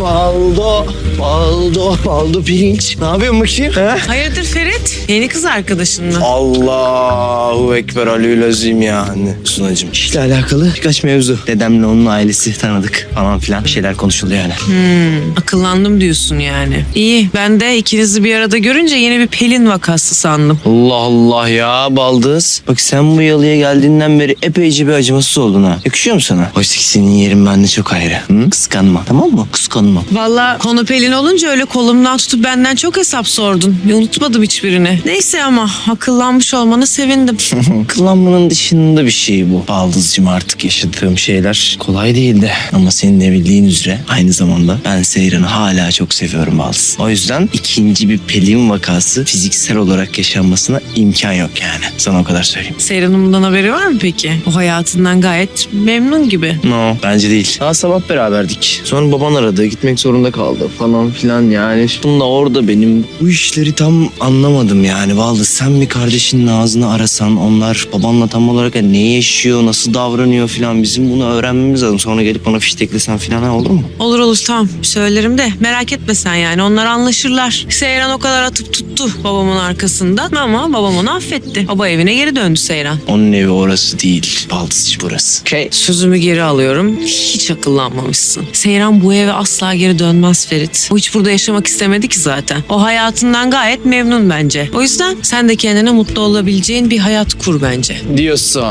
Baldo, baldo, baldo pirinç. Ne yapıyorsun bakayım? He? Hayırdır Ferit? Yeni kız arkadaşın mı? Allahu Ekber Aleyhülazim yani. Sunacığım işle alakalı birkaç mevzu. Dedemle onun ailesi tanıdık falan filan. Bir şeyler konuşuluyor yani. Akıllandım diyorsun yani. İyi ben de ikinizi bir arada görünce yeni bir Pelin vakası sandım. Allah Allah ya baldız. Bak sen bu yalıya geldiğinden beri epeyce bir acımasız oldun ha. Yakışıyor mu sana? Oysa ki senin yerin bende çok ayrı. Hı? Kıskanma tamam mı? Kıskanma. Valla konu Pelin olunca öyle kolumdan tutup benden çok hesap sordun. Unutmadım hiçbirini. Neyse ama akıllanmış olmana sevindim. Kıllanmanın dışında bir şey bu. Baldızcığım artık yaşadığım şeyler kolay değildi. Ama senin de bildiğin üzere aynı zamanda ben Seyran'ı hala çok seviyorum Baldız. O yüzden ikinci bir Pelin vakası fiziksel olarak yaşanmasına imkan yok yani. Sana o kadar söyleyeyim. Seyran'ın bundan haberi var mı peki? O hayatından gayet memnun gibi. No bence değil. Daha sabah beraberdik. Sonra baban aradı gitmek zorunda kaldı falan filan yani. Bununla orada benim bu işleri tam anlamadım yani. Vallahi sen bir kardeşinin ağzını arasan onlar babanla tam olarak ne yaşıyor nasıl davranıyor filan bizim bunu öğrenmemiz lazım. Sonra gelip bana fişteklesen filan ha, olur mu? Olur olur tamam söylerim de merak etme sen yani onlar anlaşırlar. Seyran o kadar atıp tuttu babamın arkasından ama babam onu affetti. Baba evine geri döndü Seyran. Onun evi orası değil. Baldızcı burası. Okay. Sözümü geri alıyorum. Hiç akıllanmamışsın. Seyran bu eve asla geri dönmez Ferit. O hiç burada yaşamak istemedi ki zaten. O hayatından gayet memnun bence. O yüzden sen de kendine mutlu olabileceğin bir hayat kur bence. Diyorsun.